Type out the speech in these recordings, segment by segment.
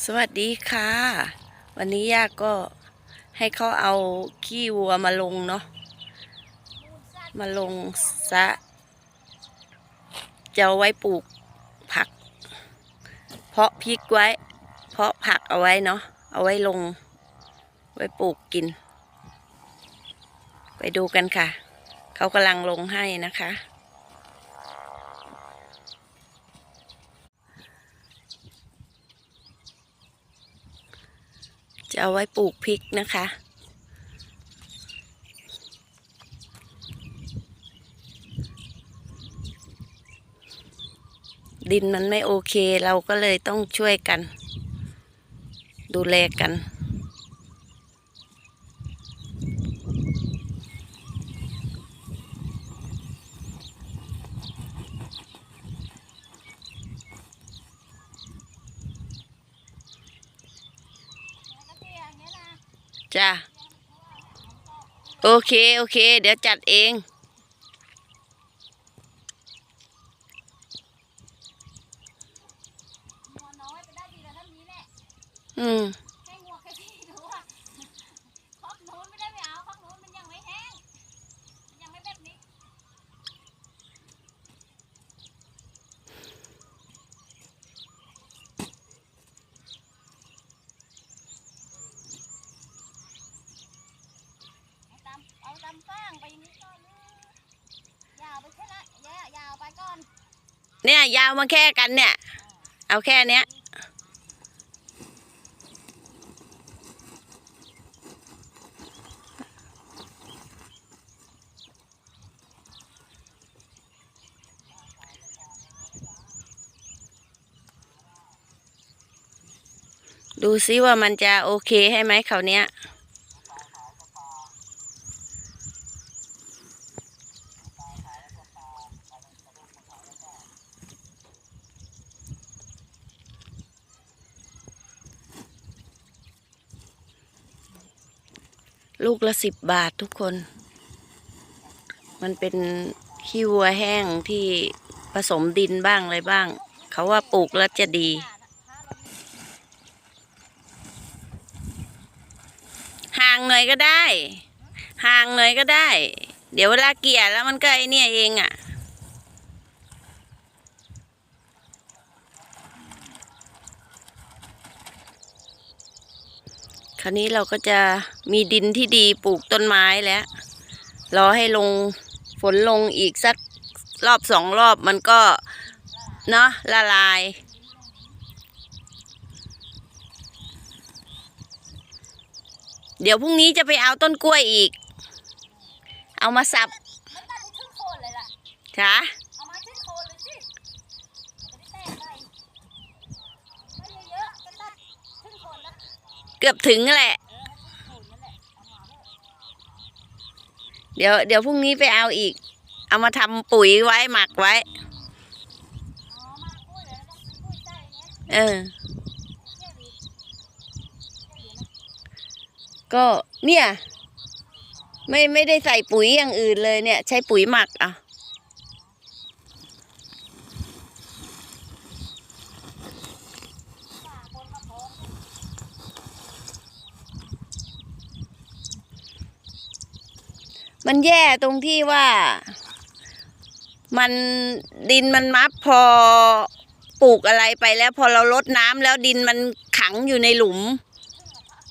สวัสดีค่ะ วันนี้ย่าก็ให้เขาเอาขี้วัวมาลงเนาะมาลงซะจะเอาไว้ปลูกผัก เพาะพริกไว้ เพาะผักเอาไว้เนาะเอาไว้ลง ไว้ปลูกกิน ไปดูกันค่ะ เขากำลังลงให้นะคะ จะเอาไว้ปลูกพริกนะคะ ดินมันไม่โอเคเราก็เลยต้องช่วยกัน ดูแลกัน จ้าโอเค โอเค เดี๋ยวจัดเอง อืม แค่งัวแค่ที่ดูว่าคอกนู้นไม่ได้ไม่เอาคอกนู้นมันยังไม่แห้งมันยังไม่แบบนี้เอาตามเอาตามฟางไปนี้ก่อนนะยาวไปแค่ละแย่ยาวไปก่อน เนี่ย ยาวมาแค่กันเนี่ย เอาแค่เนี้ยดูซิว่ามันจะโอเคให้ไหมเขาเนี้ย ลูกละสิบบาททุกคน มันเป็นขี้วัวแห้งที่ผสมดินบ้างอะไรบ้าง เขาว่าปลูกแล้วจะดี ห่างหน่อยก็ได้ ห่างหน่อยก็ได้ เดี๋ยวเวลาเกลี่ยแล้วมันก็ไอเนี่ยเองอะ่ะ คราวนี้เราก็จะมีดินที่ดีปลูกต้นไม้แล้ว รอให้ลงฝนลงอีกสักรอบสองรอบมันก็เนาะละลาย เดี๋ยวพรุ่งนี้จะไปเอาต้นกล้วยอีก เอามาสับไม่ตัดให้ขึ้นโคนเลยล่ะจ้ะเอามาขึ้นโคนเลยสิจะได้แตกไปไม่เยอะๆก็ตัดขึ้นโคนแล้ว เกือบถึงแหละเออให้ขึ้นโคนนั่นแหละ เดี๋ยวเดี๋ยวพรุ่งนี้ไปเอาอีก เอามาทำปุ๋ยไว้หมักไว้ เออ ก็เนี่ย ไม่ไม่ได้ใส่ปุ๋ยอย่างอื่นเลยเนี่ย ใช้ปุ๋ยหมักอะ ฝาคนมาพร้อม มันแย่ตรงที่ว่า มันดินมันมับพอปลูกอะไรไปแล้ว พอเราลดน้ำแล้วดินมันขังอยู่ในหลุม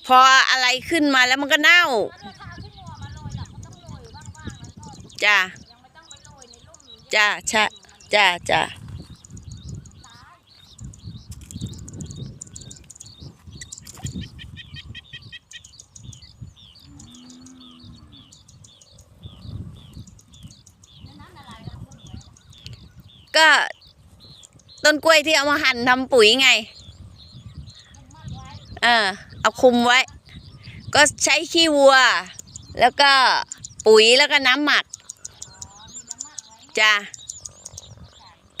พออะไรขึ้นมาแล้วมันก็เน่าจ้าจ้าเอาที่งัวมาโรยล่ะก็ต้องโรยว่างๆนั้นก่อน จ้า ยังไม่ต้องไปโรยในร่มเย็น จ้าชะจ้าจ้า ตาย แล้วน้ำละลายแล้วพุ่งไว้ ก็ต้นกล้วยที่เอามาหั่นทำปุ๋ยไงพุ่งไว้เออ เอาคุมไว้ ก็ใช้ขี้วัว แล้วก็ปุ๋ยแล้วก็น้ำหมักอ๋อมีน้ำมากไว้จ้า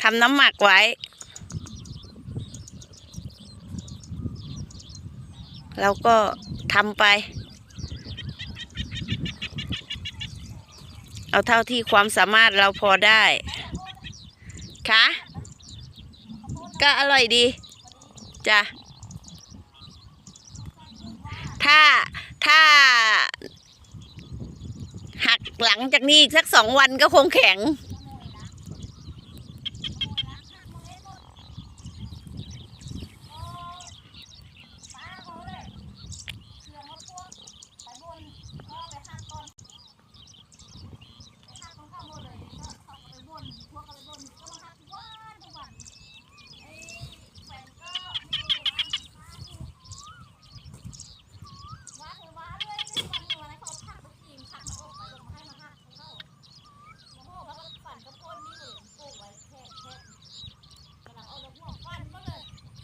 ทำน้ำหมักไว้เราก็ทำไป เอาเท่าที่ความสามารถเราพอได้ คะ ก็อร่อยดีจ้ะถ้าถ้า หักหลังจากนี้อีกสักสองวันก็คงแข็ง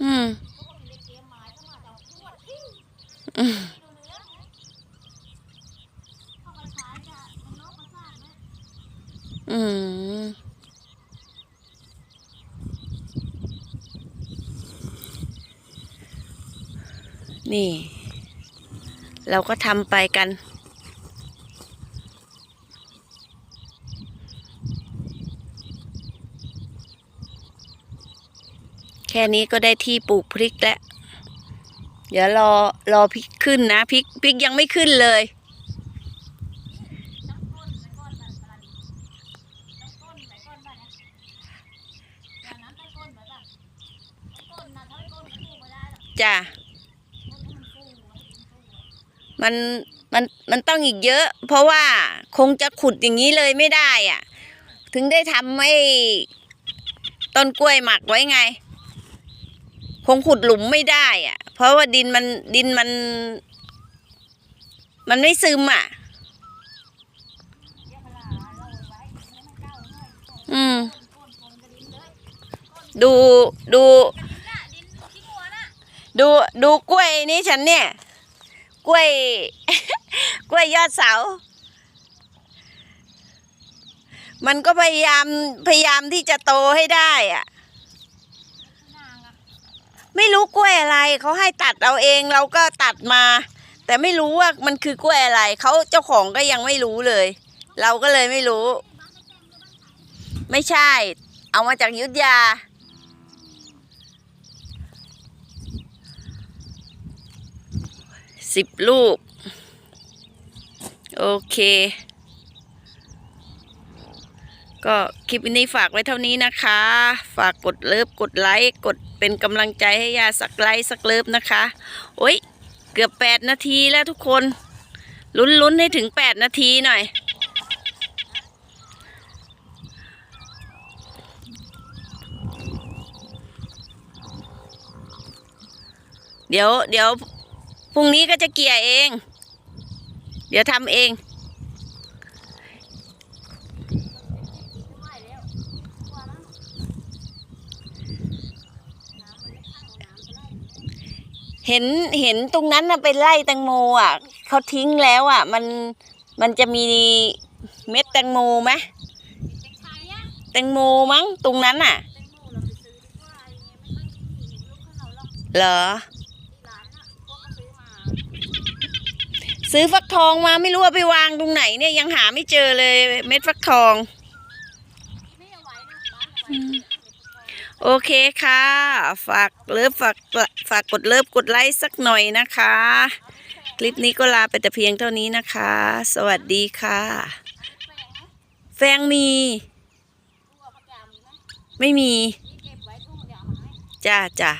อืมอืมอืมนี่ เราก็ทำไปกัน แค่นี้ก็ได้ที่ปลูกพริกแล้วเดี๋ยวรอรอพริกขึ้นนะพริกพริกยังไม่ขึ้นเลย จ้ะมันมันมันมันต้องอีกเยอะ เพราะว่าคงจะขุดอย่างนี้เลยไม่ได้อะ ถึงได้ทำให้ต้นกล้วยหมักไว้ไง คงขุดหลุมไม่ได้อะ เพราะว่าดินมันดินมัน มันไม่ซึมอะ อืม ดูดู ดูดูกล้วยนี้ฉันเนี่ย กล้วย กล้วยยอดเสา มันก็พยายามพยายามที่จะโตให้ได้อะ ไม่รู้กล้วยอะไรเขาให้ตัดเอาเองเราก็ตัดมา แต่ไม่รู้ว่ามันคือกล้วยอะไรเขาเจ้าของก็ยังไม่รู้เลย เราก็เลยไม่รู้ ไม่ใช่ เอามาจากยุทธยา สิบลูก โอเค ก็คลิปนี้ฝากไว้เท่านี้นะคะ ฝากกดเลิฟกดไลค์กดเป็นกำลังใจให้ยาสักไลค์สักเลิฟนะคะโอ้ยเกือบแปดนาทีแล้วทุกคน ลุ้นๆให้ถึงแปดนาทีหน่อยเดี๋ยวเดี๋ยวพรุ่งนี้ก็จะเกี่ยเอง เดี๋ยวทำเอง ไม่แล้วกลัวมั้งน้ำมันไม่เข้าน้ำไปไล่ เห็นเห็นตรงนั้นน่ะเป็นไร่แตงโมอะเขาทิ้งแล้วอะ มันมันจะมีเม็ดแตงโมไหมแตงโมมั้งตรงนั้นอะเหรอ ซื้อมาซื้อฟักทองมาไม่รู้ว่าไปวางตรงไหนเนี่ยยังหาไม่เจอเลยเม็ดฟักทอง โอเคค่ะ ฝากเลิฟฝากฝากกดเลิฟกดไลค์สักหน่อยนะคะ คลิปนี้ก็ลาไปแต่เพียงเท่านี้นะคะ สวัสดีค่ะแปลงนะแฟงมี ไม่มี จ้าจ้า